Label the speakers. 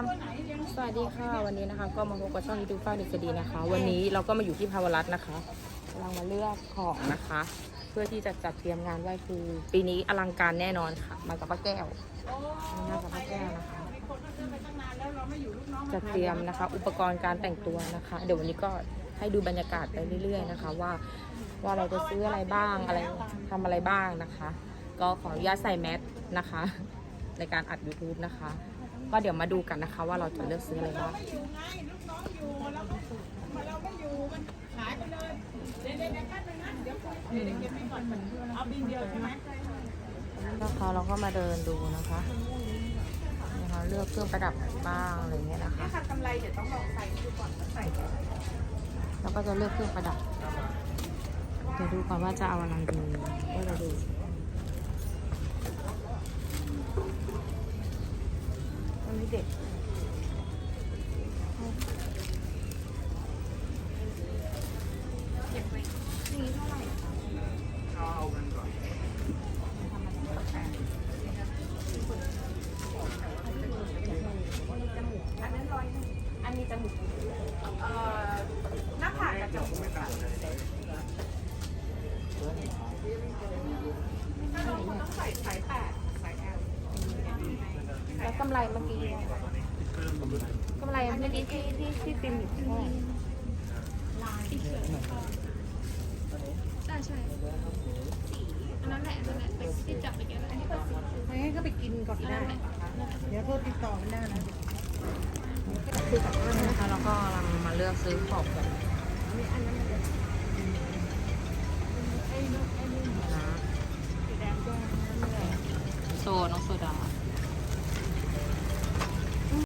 Speaker 1: สวัสดีค่ะวันนี้นะคะ ก็มาพบกับช่องยูทูบฟ้าดิษฎีนะคะ วันนี้เราก็มาอยู่ที่ภาวรัตนะคะกำลังมาเลือกของนะคะ เพื่อที่จะจัดเตรียมงานไหว้ครูปีนี้อลังการแน่นอนค่ะ มากับป้าแก้วมากับป้าแก้วนะคะจัดเตรียมนะคะ อุปกรณ์การแต่งตัวนะคะ เดี๋ยววันนี้ก็ให้ดูบรรยากาศไปเรื่อย ๆ นะคะ ว่าว่าเราจะซื้ออะไรบ้างอะไรทำอะไรบ้างนะคะ ก็ขออนุญาตใส่แมสนะคะ ในการอัด YouTube นะคะ ก็เดี๋ยวมาดูกันนะคะ ว่าเราจะเลือกซื้ออะไรบ้างนะคะเราก็มาเดินดูนะคะนะคะเลือกเครื่องประดับบ้างอะไรเงี้ยนะคะ
Speaker 2: ค่ะกำไรเดี๋ยวต้องลองใส่ดูก่อนว่าใส่
Speaker 1: แล้วก็จะเลือกเครื่องประดับเดี๋ยวดูก่อนว่าจะเอาอะไรดีว่าเราดู
Speaker 2: มันมีเด็กเก็บ เราต้องใส่สายแปดสายแอล
Speaker 1: แล้ว กำไรเมื่อกี้กำไรเมื่อกี้ที่ที่ที่ติมอยู่ที่ไหน
Speaker 3: ใช่ใช่อันนั้นแหละอันนั้นแหละไปที่จับไปเยอะแล้วอันนี้ก็สี
Speaker 2: ไม่งั้นก็ไปกินก่อนได้ เดี๋ยวโทรติดต่อไม่ได้นะ
Speaker 1: นะคะแล้วก็กำลังมาเลือกซื้อของกันโซน้องโซ